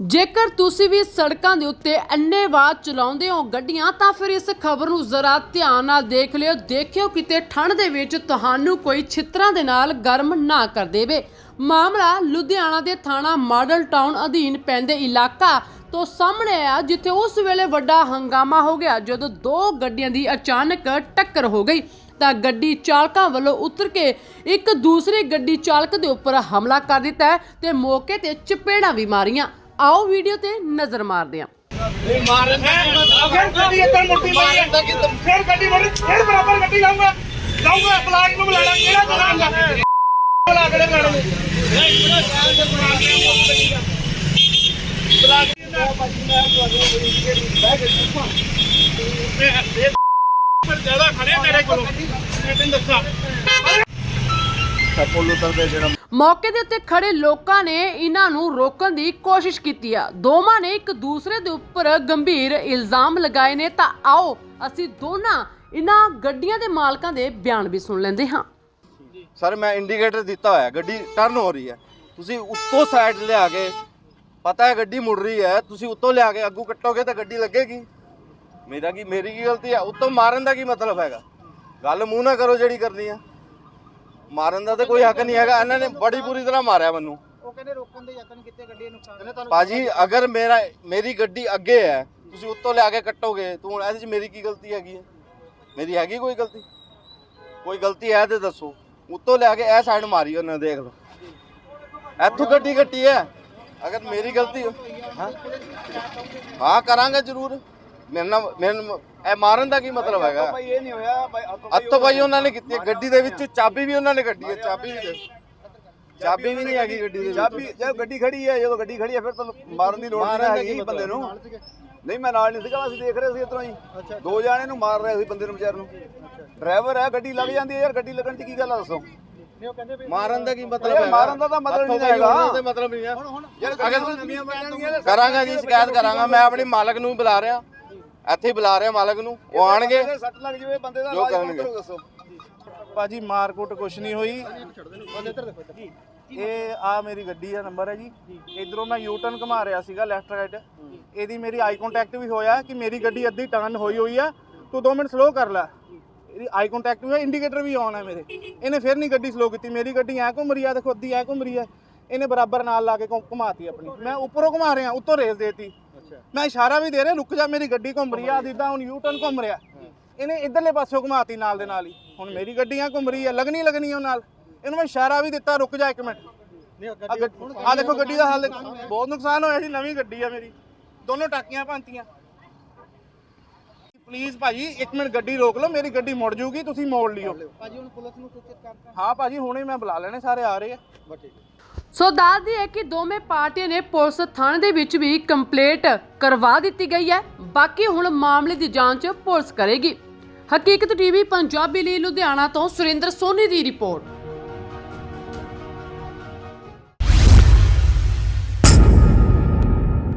ਜੇਕਰ ਤੁਸੀਂ ਵੀ ਸੜਕਾਂ ਦੇ ਉੱਤੇ ਅੰਨੇਵਾਹ ਚਲਾਉਂਦੇ ਹੋ ਗੱਡੀਆਂ, ਤਾਂ ਫਿਰ ਇਸ ਖਬਰ ਨੂੰ ਜ਼ਰਾ ਧਿਆਨ ਨਾਲ ਦੇਖ ਲਿਓ। ਦੇਖਿਓ ਕਿਤੇ ਠੰਡ ਦੇ ਵਿੱਚ ਤੁਹਾਨੂੰ ਕੋਈ ਛਿੱਤਰਾਂ ਦੇ ਨਾਲ ਗਰਮ ਨਾ ਕਰ ਦੇਵੇ। ਮਾਮਲਾ ਲੁਧਿਆਣਾ ਦੇ ਥਾਣਾ ਮਾਡਲ ਟਾਊਨ ਅਧੀਨ ਪੈਂਦੇ ਇਲਾਕਾ ਤੋਂ ਸਾਹਮਣੇ ਆਇਆ, ਜਿੱਥੇ ਉਸ ਵੇਲੇ ਵੱਡਾ ਹੰਗਾਮਾ ਹੋ ਗਿਆ, ਜਦੋਂ ਦੋ ਗੱਡੀਆਂ ਦੀ ਅਚਾਨਕ ਟੱਕਰ ਹੋ ਗਈ। ਤਾਂ ਗੱਡੀ ਚਾਲਕਾਂ ਵੱਲੋਂ ਉਤਰ ਕੇ ਇੱਕ ਦੂਸਰੀ ਗੱਡੀ ਚਾਲਕ ਦੇ ਉੱਪਰ ਹਮਲਾ ਕਰ ਦਿੱਤਾ ਹੈ ਤੇ ਮੌਕੇ ਤੇ ਚਪੇੜਾਂ ਵੀ ਮਾਰੀਆਂ। ਆਓ ਵੀਡੀਓ ਤੇ ਨਜ਼ਰ ਮਾਰਦੇ ਹਾਂ ਮਾਰਨ ਦਾ ਫਿਰ ਗੱਡੀ ਇੱਧਰ ਮੁੜਦੀ ਪਈ ਦਾ ਹੈ ਫਿਰ ਗੱਡੀ ਮੁੜ ਫਿਰ ਬਰਾਬਰ ਗੱਡੀ ਲਾਉਂਗਾ ਲਾਉਂਗਾ ਪਲਾਟ ਨੂੰ ਬੁਲਾਣਾ ਕਿਹੜਾ ਚਲਾਉਂਗਾ ਬੁਲਾ ਕੇ ਲੈਣਾ ਜ਼ਿਆਦਾ ਖੜੇ ਤੇਰੇ ਕੋਲੋਂ ਮੈਂ ਤੈਨੂੰ ਦੱਸਾਂ ਪੁੱਲ ਉਤਰਦੇ ਜਿਹੜਾ ਮੌਕੇ ਦੇ ਉੱਤੇ ਖੜੇ ਲੋਕਾਂ ਨੇ ਇਹਨਾਂ ਨੂੰ ਰੋਕਣ ਦੀ ਕੋਸ਼ਿਸ਼ ਕੀਤੀ ਆ। ਦੋਵਾਂ ਨੇ ਇੱਕ ਦੂਸਰੇ ਦੇ ਉੱਪਰ ਗੰਭੀਰ ਇਲਜ਼ਾਮ ਲਗਾਏ ਨੇ। ਤਾਂ ਆਓ, ਅਸੀਂ ਦੋਨਾਂ ਇਹਨਾਂ ਗੱਡੀਆਂ ਦੇ ਮਾਲਕਾਂ ਦੇ ਬਿਆਨ ਵੀ ਸੁਣ ਲੈਂਦੇ ਹਾਂ। ਸਰ, ਮੈਂ ਇੰਡੀਕੇਟਰ ਦਿੱਤਾ ਹੋਇਆ, ਗੱਡੀ ਟਰਨ ਹੋ ਰਹੀ ਹੈ। ਤੁਸੀਂ ਉੱਤੋਂ ਸਾਈਡ ਲਿਆ ਕੇ, ਪਤਾ ਹੈ ਗੱਡੀ ਮੁੜ ਰਹੀ ਹੈ, ਤੁਸੀਂ ਉੱਤੋਂ ਲਿਆ ਕੇ ਅੱਗੂ ਕੱਟੋਗੇ ਤਾਂ ਗੱਡੀ ਲੱਗੇਗੀ। ਮੇਰਾ ਕੀ, ਮੇਰੀ ਕੀ ਗਲਤੀ ਹੈ? ਉੱਤੋਂ ਮਾਰਨ ਦਾ ਕੀ ਮਤਲਬ ਹੈਗਾ? ਗੱਲ ਮੂੰਹ ਨਾ ਕਰੋ ਜਿਹੜੀ ਕਰਨੀ ਆ। ਮਾਰਨ ਦਾ ਤਾਂ ਕੋਈ ਹੱਕ ਨਹੀਂ ਹੈਗਾ। ਇਹਨਾਂ ਨੇ ਬੜੀ ਬੁਰੀ ਤਰ੍ਹਾਂ ਮਾਰਿਆ ਮੈਨੂੰ। ਉਹ ਕਹਿੰਦੇ ਰੋਕਣ ਦੇ ਯਤਨ ਕੀਤੇ ਗੱਡੀ ਨੁਕਸਾਨ ਭਾਜੀ ਅਗਰ ਮੇਰਾ ਮੇਰੀ ਗੱਡੀ ਅੱਗੇ ਹੈ ਤੁਸੀਂ ਉੱਤੋਂ ਲਿਆ ਕੇ ਕੱਟੋਗੇ ਤੂੰ ਹੁਣ ਇਹਦੇ 'ਚ ਮੇਰੀ ਕੀ ਗਲਤੀ ਹੈਗੀ ਹੈ? ਮੇਰੀ ਹੈਗੀ ਕੋਈ ਗਲਤੀ? ਕੋਈ ਗਲਤੀ ਹੈ ਤੇ ਦੱਸੋ। ਉੱਤੋਂ ਲਿਆ ਕੇ ਇਹ ਸਾਈਡ ਮਾਰੀ ਉਹਨਾਂ ਨੇ, ਦੇਖ ਲਓ। ਇੱਥੋਂ ਗੱਡੀ ਕੱਟੀ ਹੈ। ਅਗਰ ਮੇਰੀ ਗਲਤੀ ਹੋ। ਹਾਂ ਹਾਂ ਕਰਾਂਗੇ ਜ਼ਰੂਰ। ਮੇਰੇ ਨਾਲ ਮੇਰੇ ਨਾਲ- ਇਹ ਮਾਰਨ ਦਾ ਕੀ ਮਤਲਬ ਹੈਗਾ? ਭਾਈ ਇਹ ਨਹੀਂ ਹੋਇਆ ਭਾਈ ਹੱਥੋਂ ਭਾਈ ਉਹਨਾਂ ਨੇ ਕੀਤੀ ਹੈ। ਗੱਡੀ ਦੇ ਵਿੱਚ ਚਾਬੀ ਵੀ ਉਹਨਾਂ ਨੇ ਕੱਢੀ ਹੈ ਚਾਬੀ ਵੀ ਦੇ। ਚਾਬੀ ਵੀ ਨਹੀਂ ਹੈਗੀ ਗੱਡੀ ਦੇ ਵਿੱਚ। ਚਾਬੀ ਜਦ ਗੱਡੀ ਖੜੀ ਹੈ ਜਦੋਂ ਗੱਡੀ ਖੜੀ ਹੈ ਫਿਰ ਤੁਹਾਨੂੰ ਮਾਰਨ ਦੀ ਲੋੜ ਨਹੀਂ ਹੈਗੀ ਬੰਦੇ? ਨੂੰ। ਨਹੀਂ ਮੈਂ ਨਾਲ ਨਹੀਂ ਸੀਗਾ ਅਸੀਂ ਦੇਖ ਰਹੇ ਸੀ ਇਤਰੋਂ ਹੀ। ਦੋ ਜਾਣੇ ਨੂੰ ਮਾਰ ਰਹੇ ਸੀ ਬੰਦੇ ਨੂੰ ਵਿਚਾਰ ਨੂੰ। ਡਰਾਈਵਰ ਹੈ ਗੱਡੀ ਲੱਗ ਜਾਂਦੀ ਹੈ ਯਾਰ ਗੱਡੀ ਲੱਗਣ ਦੀ ਕੀ ਗੱਲ ਆ ਦੱਸੋ? ਮਾਰਨ ਦਾ ਕੀ ਮਤਲਬ ਯਾਰ ਹੈਗਾ? ਮਾਰਨ ਦਾ ਤਾਂ ਮਤਲਬ ਹੱਥੋਂ ਨਹੀਂ ਭਾਈ ਹੈਗਾ। ਉਹਨਾਂ ਦਾ ਮਤਲਬ ਨਹੀਂ ਹੈ। ਯਾਰ ਅਗਰ ਕਰਾਂਗਾ ਜੀ ਸ਼ਿਕਾਇਤ ਕਰਾਂਗਾ ਮੈਂ ਆਪਣੀ ਮਾਲਕ ਨੂੰ ਵੀ ਬੁਲਾ ਰਿਹਾ। ਇੱਥੇ ਹੀ ਬੁਲਾ ਰਿਹਾ ਮਾਲਕ ਨੂੰ। ਉਹ ਆਣਗੇ। ਸੱਟ ਲੱਗ ਜਵੇ ਬੰਦੇ ਦਾ ਜੋ ਇਲਾਜ ਕਰਨਗੇ। ਕਰੋ ਦੱਸੋ। ਭਾਜੀ ਮਾਰਕੁੱਟ ਕੁਛ ਨਹੀਂ ਹੋਈ। ਇਹ ਆ ਮੇਰੀ ਗੱਡੀ ਦਾ ਨੰਬਰ ਹੈ ਜੀ। ਇਧਰੋਂ ਮੈਂ ਯੂ ਟਰਨ ਘੁਮਾ ਰਿਹਾ ਸੀਗਾ ਲੈਫਟ ਰਾਈਟ ਇਹਦੀ ਮੇਰੀ ਆਈ ਕੰਟੈਕਟ ਵੀ ਹੋਇਆ ਕਿ ਮੇਰੀ ਗੱਡੀ ਅੱਧੀ ਟਰਨ ਹੋਈ ਹੋਈ ਆ। ਤੂੰ 2 ਮਿੰਟ ਸਲੋ ਕਰ ਲੈ। ਇਹਦੀ ਆਈ ਕੰਟੈਕਟ ਵੀ ਹੋਇਆ ਇੰਡੀਕੇਟਰ ਵੀ ਆਨ ਹੈ ਮੇਰੇ। ਇਹਨੇ ਫਿਰ ਨਹੀਂ ਗੱਡੀ ਸਲੋ ਕੀਤੀ। ਮੇਰੀ ਗੱਡੀ ਐ ਘੁੰਮ ਰਹੀ ਆ ਦੇਖੋ ਅੱਧੀ ਐ ਘੁੰਮ ਰਹੀ ਆ। ਇਹਨੇ ਬਰਾਬਰ ਨਾਲ ਲਾ ਕੇ ਘੁ- ਘੁਮਾਤੀ ਆਪਣੀ। ਮੈਂ ਉੱਪਰੋਂ ਘੁਮਾ ਰਿਹਾ ਉੱਤੋਂ ਰੇਸ ਦੇਤੀ। ਮੈਂ ਇਸ਼ਾਰਾ ਵੀ ਦੇ ਰਿਹਾ ਰੁਕ ਜਾ ਮੇਰੀ ਗੱਡੀ ਘੁੰਮ ਰਹੀ ਆ ਜਿੱਦਾਂ ਹੁਣ ਯੂ ਟਰਨ ਘੁੰਮ ਰਿਹਾ। ਇਹਨੇ ਇਧਰਲੇ ਪਾਸਿਓਂ ਘੁਮਾਤੀ ਨਾਲ ਦੇ ਨਾਲ ਹੀ। ਹੁਣ ਮੇਰੀ ਗੱਡੀ ਆ ਘੁੰਮ ਰਹੀ ਆ ਲੱਗਣੀ ਲੱਗਣੀ ਉਹ ਨਾਲ। ਇਹਨੂੰ ਮੈਂ ਇਸ਼ਾਰਾ ਵੀ ਦਿੱਤਾ ਰੁਕ ਜਾ ਇੱਕ ਮਿੰਟ। ਆ ਦੇਖੋ ਗੱਡੀ ਦਾ ਹਾਲ। ਬਹੁਤ ਨੁਕਸਾਨ ਹੋਇਆ ਜੀ ਨਵੀਂ ਗੱਡੀ ਆ ਮੇਰੀ। ਦੋਨੋਂ ਟਾਕੀਆਂ ਭੰਤੀਆਂ ਪਲੀਜ਼ ਭਾਜੀ ਇੱਕ ਮਿੰਟ ਗੱਡੀ ਰੋਕ ਲਓ ਮੇਰੀ ਗੱਡੀ ਮੁੜ ਜੂਗੀ ਤੁਸੀਂ ਮੋੜ ਲਿਓ। ਭਾਜੀ ਹੁਣ ਪੁਲਿਸ ਨੂੰ ਸੂਚਿਤ ਕਰਤਾ। ਹਾਂ ਭਾਜੀ ਹੁਣੇ ਮੈਂ ਬੁਲਾ ਲੈਣੇ ਸਾਰੇ ਆ ਰਹੇ ਆ। ਸੋ ਦੱਸਦੀ ਹੈ ਕਿ ਦੋਵੇਂ ਪਾਰਟੀਆਂ ਨੇ ਪੁਲਿਸ ਥਾਣੇ ਦੇ ਵਿੱਚ ਵੀ ਕੰਪਲੇਂਟ ਕਰਵਾ ਦਿੱਤੀ ਗਈ ਹੈ। ਬਾਕੀ ਹੁਣ ਮਾਮਲੇ ਦੀ ਜਾਂਚ ਪੁਲਿਸ ਕਰੇਗੀ। ਹਕੀਕਤ ਟੀਵੀ, ਪੰਜਾਬੀ ਲਈ ਲੁਧਿਆਣਾ ਤੋਂ ਸੁਰਿੰਦਰ ਸੋਨੀ ਦੀ ਰਿਪੋਰਟ।